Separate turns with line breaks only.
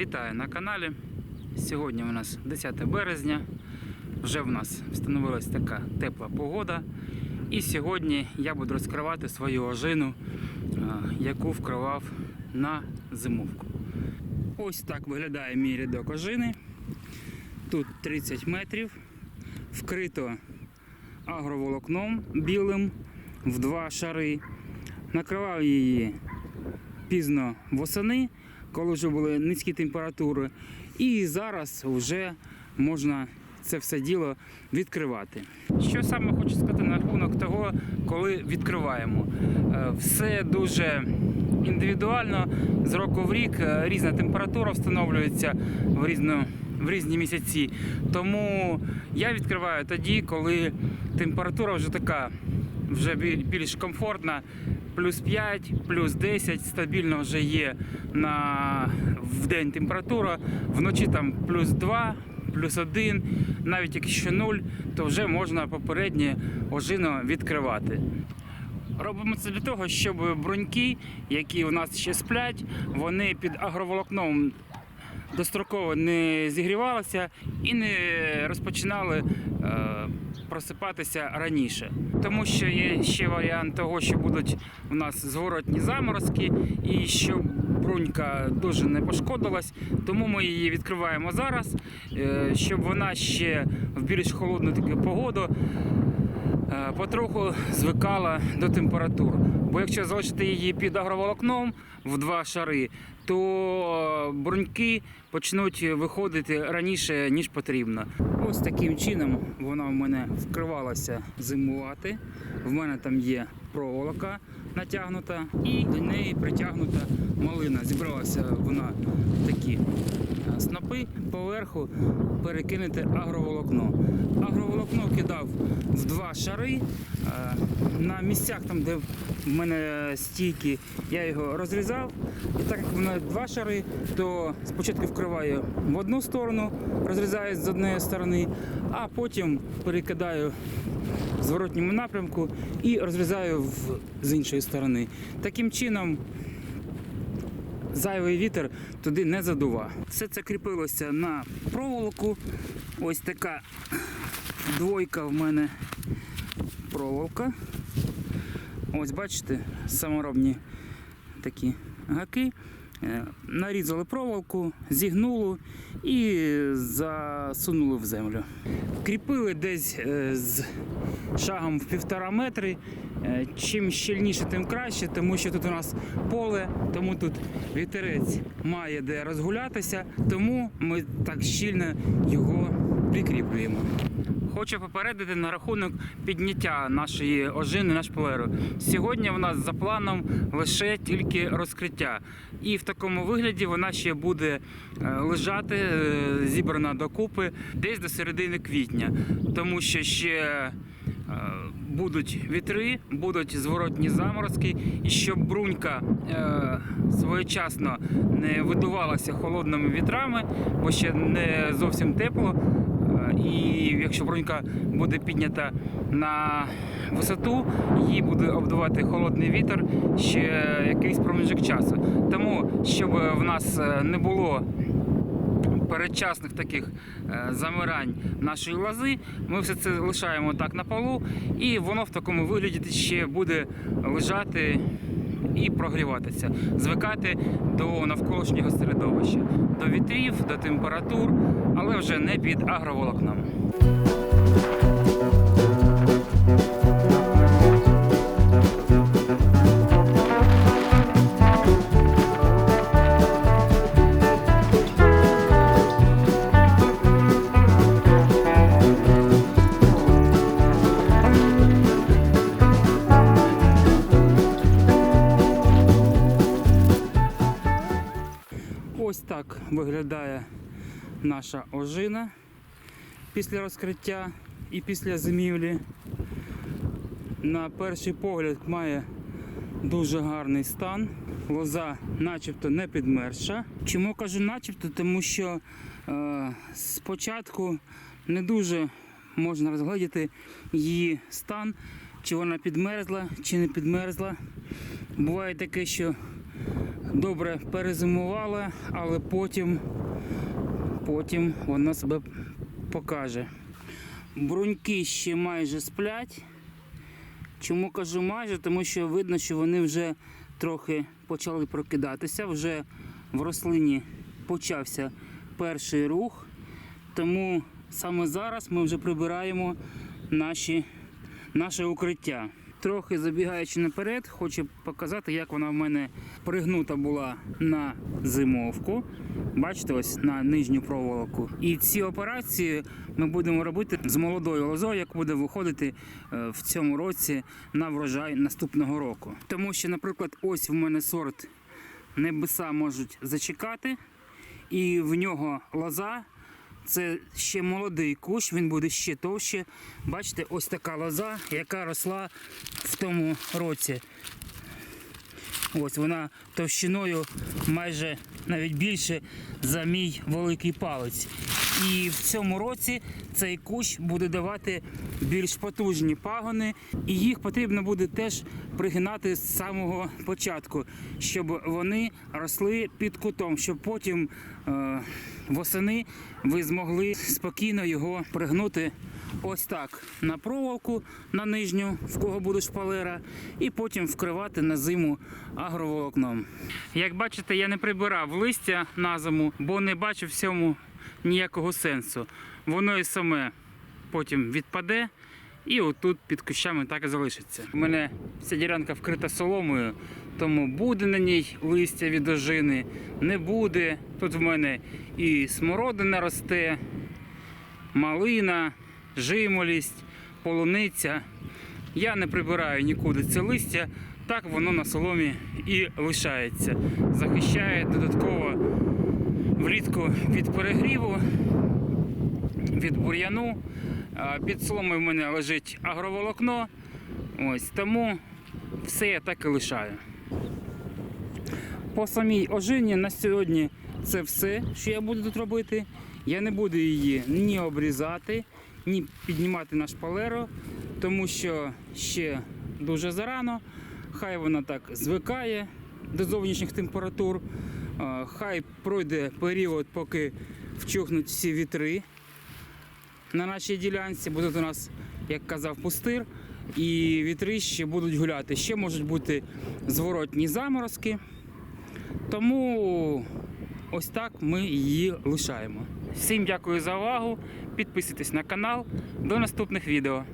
Вітаю на каналі. Сьогодні у нас 10 березня. Вже в нас встановилась така тепла погода. І сьогодні я буду розкривати свою ожину, яку вкривав на зимовку. Ось так виглядає мій рядок ожини. Тут 30 метрів. Вкрито агроволокном білим в два шари. Накривав її пізно восени, коли вже були низькі температури. І зараз вже можна це все діло відкривати. Що саме хочу сказати на рахунок того, коли відкриваємо. Е, Все дуже індивідуально. З року в рік е, різна температура встановлюється в різну. В різні місяці. Тому я відкриваю тоді, коли температура вже така вже більш комфортна. Плюс 5, плюс 10 стабільно вже є на в день температура. Вночі там плюс 2, плюс 1, навіть якщо 0, то вже можна попереднє ожину відкривати. Робимо це для того, щоб бруньки, які у нас ще сплять, вони під агроволокном достроково не зігрівалися і не розпочинали е, просипатися раніше. Тому що є ще варіант того, що будуть у нас зворотні заморозки, і щоб брунька дуже не пошкодилась. Тому ми її відкриваємо зараз, е, щоб вона ще в більш холодну таку погоду е, потроху звикала до температур. Бо якщо залишити її під агроволокном в два шари, то бруньки почнуть виходити раніше, ніж потрібно. Ось таким чином вона в мене вкривалася зимувати. В мене там є проволока натягнута і до неї притягнута малина. Зібралася вона в такі е, снопи поверху перекинути агроволокно. Агроволокно кидав в два шари. Е, На місцях, там, де в мене стійки, я його розрізав. І так як воно два шари, то спочатку вкриваю в одну сторону, розрізаю з однієї сторони, а потім перекидаю в зворотньому напрямку і розрізаю в, з іншої сторони. Таким чином зайвий вітер туди не задува. Все це кріпилося на проволоку. Ось така двойка в мене проволока. Ось бачите, саморобні такі гаки. Е, Нарізали проволоку, зігнули і засунули в землю. Кріпили десь е, з шагом в півтора метри. Е, Чим щільніше, тим краще, тому що тут у нас поле, тому тут вітерець має де розгулятися, тому ми так щільно його прикріплюємо. Хочу попередити на рахунок підняття нашої ожини на шпалеру. Сьогодні в нас за планом лише тільки розкриття. І в такому вигляді вона ще буде е, лежати, е, зібрана докупи десь до середини квітня, тому що ще е, будуть вітри, будуть зворотні заморозки, і щоб брунька е, своєчасно не видувалася холодними вітрами, бо ще не зовсім тепло. І якщо брунька буде піднята на висоту, її буде обдувати холодний вітер ще якийсь проміжок часу. Тому, щоб в нас е, не було передчасних таких е, замирань нашої лози, ми все це лишаємо так на полу, і воно в такому вигляді ще буде лежати і прогріватися, звикати до навколишнього середовища, до вітрів, до температур, але вже не під агроволокном. Ось так виглядає наша ожина після розкриття і після зимівлі. На перший погляд має дуже гарний стан. Лоза начебто не підмерша. Чому кажу начебто? Тому що е, спочатку не дуже можна розглядіти її стан, чи вона підмерзла, чи не підмерзла. Буває таке, що добре перезимувала, але потім, потім вона себе покаже. Бруньки ще майже сплять. Чому кажу майже? Тому що видно, що вони вже трохи почали прокидатися. Вже в рослині почався перший рух. Тому саме зараз ми вже прибираємо наші, наше укриття. Трохи забігаючи наперед, хочу показати, як вона в мене пригнута була на зимовку. Бачите, ось на нижню проволоку. І ці операції ми будемо робити з молодою лозою, яка буде виходити е, в цьому році на врожай наступного року. Тому що, наприклад, ось в мене сорт небеса можуть зачекати, і в нього лоза. Це ще молодий кущ, він буде ще товще. Бачите, ось така лоза, яка росла в тому році. Ось вона товщиною майже навіть більше за мій великий палець. І в цьому році цей кущ буде давати більш потужні пагони, і їх потрібно буде теж пригинати з самого початку, щоб вони росли під кутом, щоб потім е, восени ви змогли спокійно його пригнути ось так на проволоку на нижню, в кого буде шпалера, і потім вкривати на зиму агроволокном. Як бачите, я не прибирав листя на зиму, бо не бачу в цьому ніякого сенсу. Воно і саме потім відпаде. І отут під кущами так і залишиться. У мене ця ділянка вкрита соломою, тому буде на ній листя від ожини, не буде. Тут в мене і смородина росте, малина, жимолість, полуниця. Я не прибираю нікуди це листя, так воно на соломі і лишається. Захищає додатково влітку від перегріву, від бур'яну. Під соломою в мене лежить агроволокно. Ось тому все я так і лишаю. По самій ожині на сьогодні це все, що я буду тут робити. Я не буду її ні обрізати, ні піднімати на шпалеру, тому що ще дуже зарано. Хай вона так звикає до зовнішніх температур. Хай пройде період, поки вчухнуть всі вітри на нашій ділянці. Буде у нас, як казав, пустир, і вітри ще будуть гуляти. Ще можуть бути зворотні заморозки. Тому ось так ми її лишаємо. Всім дякую за увагу. Підписуйтесь на канал. До наступних відео.